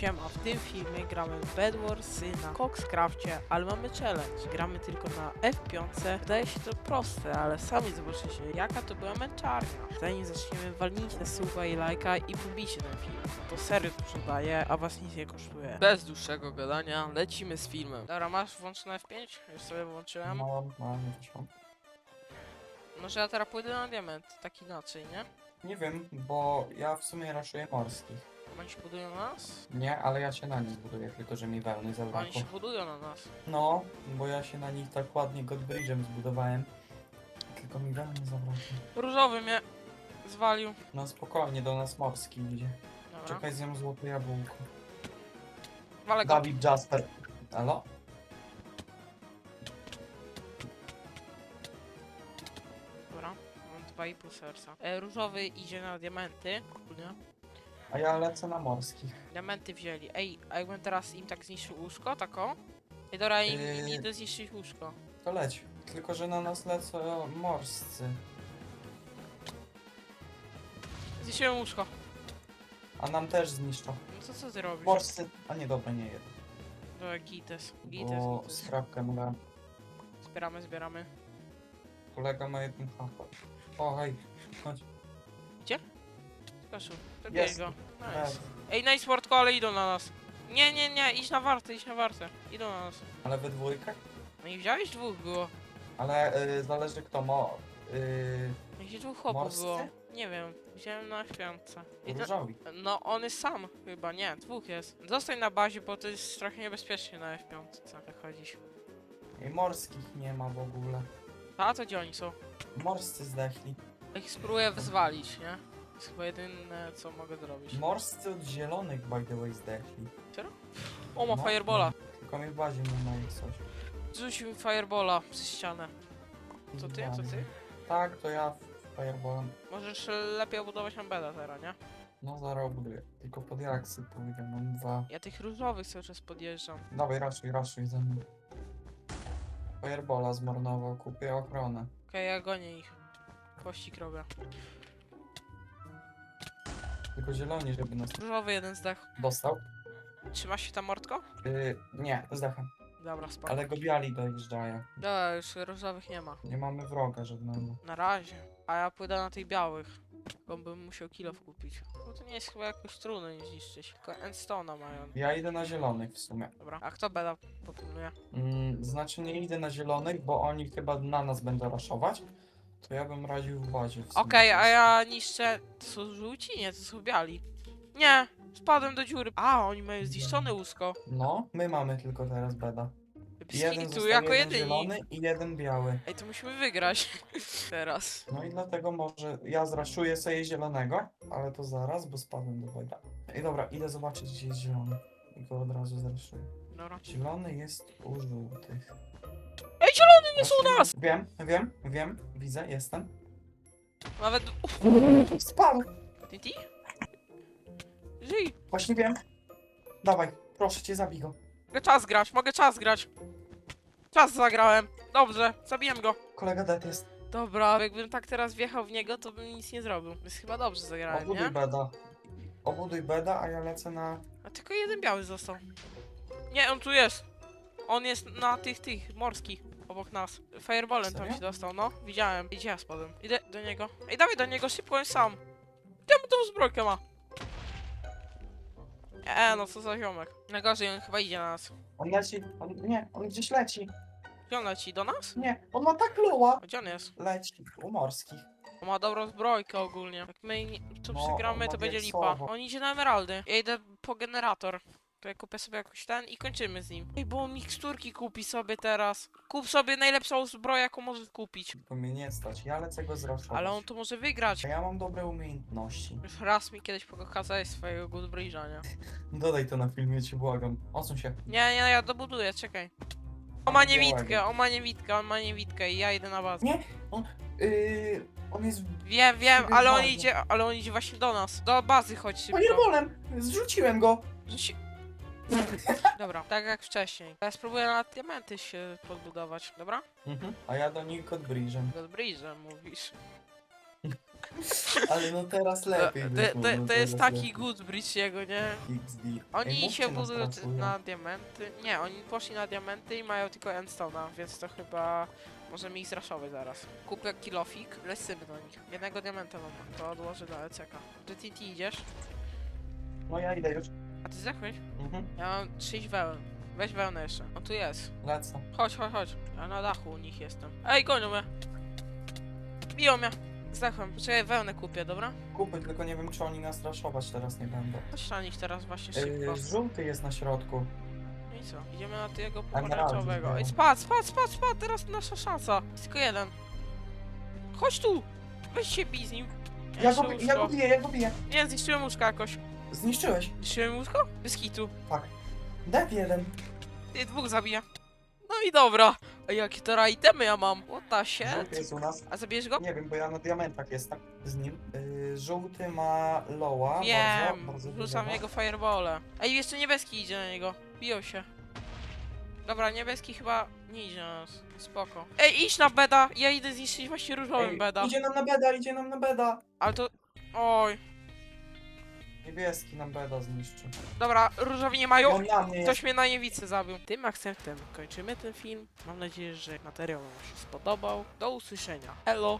Siema, w tym filmie gramy w Bed Warsy na Coxcrafcie, ale mamy challenge. Gramy tylko na F5. Wydaje się to proste, ale sami zobaczycie, jaka to była męczarnia. Zanim zaczniemy, walnijcie suba i lajka i pobijcie ten film. To serio dużo daje, a was nic nie kosztuje. Bez dłuższego gadania, lecimy z filmem. Dobra, masz włączone F5? Już sobie włączyłem. No, nie wyszło. Może ja teraz pójdę na diament, tak inaczej, nie? Nie wiem, bo ja w sumie raszuję morskich. Oni się budują na nas? Nie, ale ja się na nich buduję, tylko że mi wełny Oni zabrakło. się budują na nas. No, bo ja się na nich tak ładnie Godbridge'em zbudowałem. Tylko mi wełny zabrakło. Różowy mnie zwalił. No spokojnie, do nas morski idzie. Dobra. Czekaj, zjem złote jabłko. Walę go. Dawid Jasper. Alo? Dobra, mam dwa i pół serca. E, różowy idzie na diamenty. Nie? A ja lecę na morskich. Diamenty wzięli. Ej, a jakbym teraz im tak zniszczył łóżko, tako? Ej, dobra, im, Yy. idę zniszczyć łóżko. To leć. Tylko, że na nas lecą morscy. Zniszczyłem łóżko. A nam też zniszczą. No to co ty robisz? Morscy. A nie, dobra, nie jeden. Dobra, gites. Gites, Bo gites. skrapkę mogę. Zbieramy, zbieramy. Kolega ma jeden HP. O, hej, chodź. Kaszu, zabierz Jest. go. Nice. Ej, nice wordko, ale idą na nas. Nie, nie, nie, idź na wartę, idź na wartę. Idą na nas. Ale we dwójkę? No i wziąłeś dwóch było. Ale y, zależy kto ma. Y, Jakiś dwóch chłopów Morscy? było. Nie wiem, wziąłem na śpiące. I to- różowi. No on jest sam chyba, nie, dwóch jest. Zostań na bazie, bo to jest trochę niebezpiecznie na F5 tak chodzić. I morskich nie ma w ogóle. A to gdzie oni są? Morscy zdechli. Ich spróbuję wyzwalić, nie? To jest chyba jedyne co mogę zrobić. Morscy od zielonych by the way zdechli. O, ma No, firebola. Tylko mi w bazie nie ma ich coś. Rzucił mi firebola przez ścianę. To ty? To ty? Tak, to ja fireballem. Możesz lepiej obudować Ambeda teraz, nie? No zaraz buduję. Tylko pod jaksy pójdę, mam dwa. Ja tych różowych cały czas podjeżdżam. Dawaj, raszuj, raszuj ze mną. Firebola zmarnował, kupię ochronę. Okej, ja gonię ich. Pościg robię. Tylko zieloni, żeby nas Różowy jeden zdech. dostał. Trzymasz się tam mordko? Y, nie, zdechem. Dobra, spoko. Ale go biali dojeżdżają. Dobra, już różowych nie ma. Nie mamy wroga żadnego. Na razie. A ja pójdę na tych białych. Bo bym musiał kilo kupić. Bo to nie jest chyba jakoś trudno nie zniszczyć. Tylko endstone'a mają. Ja idę na zielonych w sumie. Dobra. A kto beda popilnuje? Mm, znaczy nie idę na zielonych, bo oni chyba na nas będą raszować. To ja bym radził w bazie w sumie. Okej, a ja niszczę... To są żółci? Nie, to są biali. Nie! Spadłem do dziury. A, oni mają zniszczone łusko. No, my mamy tylko teraz beda. Jeden został jako jeden jedyni. zielony i jeden biały. Ej, to musimy wygrać. Teraz. No i dlatego może ja zraszuję sobie zielonego, ale to zaraz, bo spadłem do beda. I dobra, idę zobaczyć gdzie jest zielony. I go od razu zraszuję. Dobra. Zielony jest u żółtych. Ej, zielony jest u nas! Wiem, wiem, wiem, widzę, jestem. Nawet... Uff, Spadł! TNT? Żyj! Właśnie wiem. Dawaj, proszę cię, zabij go. Mogę czas grać, mogę czas grać. Czas zagrałem. Dobrze, zabiłem go. Kolega dead jest. Dobra, jakbym tak teraz wjechał w niego, to bym nic nie zrobił. Więc chyba dobrze zagrałem, Obuduj nie? beda. Obuduj beda, a ja lecę na... A tylko jeden biały został. Nie, on tu jest. On jest na tych, tych, morskich, obok nas. Fireballem tam Serio? się dostał, no. Widziałem. Idzie ja spadłem. Idę do niego. Ej, dawaj do niego, szybko, on jest sam. Gdzie mu tą zbrojkę ma? E, no co za ziomek. Najgorzej, on chyba idzie na nas. On leci, on, nie, on gdzieś leci. Gdzie on leci? Do nas? Nie, on ma tak loła. Gdzie on jest? Leci, u morskich. On ma dobrą zbrojkę ogólnie. Jak my nie, tu No, przegramy, on to będzie diaksowo. lipa. On idzie na emeraldy. Ja idę po generator. To ja kupię sobie jakoś ten i kończymy z nim. Ej, bo miksturki kupi sobie teraz. Kup sobie najlepszą zbroję, jaką możesz kupić. Bo mnie nie stać, ja lecę go zraszować. Ale on tu może wygrać. A ja mam dobre umiejętności. Już raz mi kiedyś pokazałeś swojego good bridge'a, nie? Dodaj to na filmie, cię błagam. Odsuń się. Nie, nie, ja dobuduję, czekaj. On ma niewidkę, on ma niewidkę, on ma niewidkę i ja idę na bazę. Nie, on, yy, on jest Wiem, wiem, ale on idzie, ale on idzie właśnie do nas. Do bazy chodź szybko. fireballem. Zrzuciłem go. Rzuci- Dobra, tak jak wcześniej. Ja spróbuję na diamenty się podbudować, dobra? A ja do nich od bridge'em. Mówisz. Ale no teraz lepiej To, wyszło, to, no to jest teraz taki lepiej. good bridge jego, nie? XD. Ej, Oni mówcie się nas budują na diamenty. Nie, oni poszli na diamenty i mają tylko endstone'a, więc to chyba możemy ich zraszować zaraz. Kupię kilofik, lecimy do nich. Jednego diamenta mam, to odłożę do ECK. Ty TNT idziesz? No ja idę już. A ty zdechłeś? Mhm. Ja mam 6 wełn. Weź wełnę jeszcze. On tu jest. Lecę. Chodź, chodź, chodź. Ja na dachu u nich jestem. Ej, gonią mnie. Biją mnie. Zdechłem. Poczekaj, wełnę kupię, dobra? Kupy, tylko nie wiem czy oni nas raszować teraz nie będą. Chodź na nich teraz właśnie szybko. Yy, żółty jest na środku. No i co? Idziemy na tego Emeraldy pomarańczowego. zbiorą. Ej, spadł, spadł, spadł, spadł, teraz nasza szansa. Jest tylko jeden. Chodź tu! Weź się bij z nim. Ja go, ja go biję, ja go biję. Nie, zniszczyłem łóżko jakoś. Zniszczyłeś. Zniszczyłem łóżko? Bez kitu. Tak. Dead jeden. Ty dwóch zabija. No i dobra. A jakie to itemy ja mam? Żółty shit? jest u nas. A zabierz go? Nie wiem, bo ja na diamentach jestem z nim. Yy, żółty ma loła. Wiem, bardzo, bardzo rzucam dużego. jego firebole. Ej, jeszcze niebieski idzie na niego. Biją się. Dobra, niebieski chyba nie idzie na nas. Spoko. Ej, idź na beda! Ja idę zniszczyć właśnie różowym Ej, beda. Idzie nam na beda, idzie nam na beda. Ale to... Oj. Niebieski nam beda zniszczy. Dobra, różowi nie mają. On na mnie jest. Ktoś mnie na niewicy zabił. Tym akcentem kończymy ten film. Mam nadzieję, że materiał Wam się spodobał. Do usłyszenia. Elo!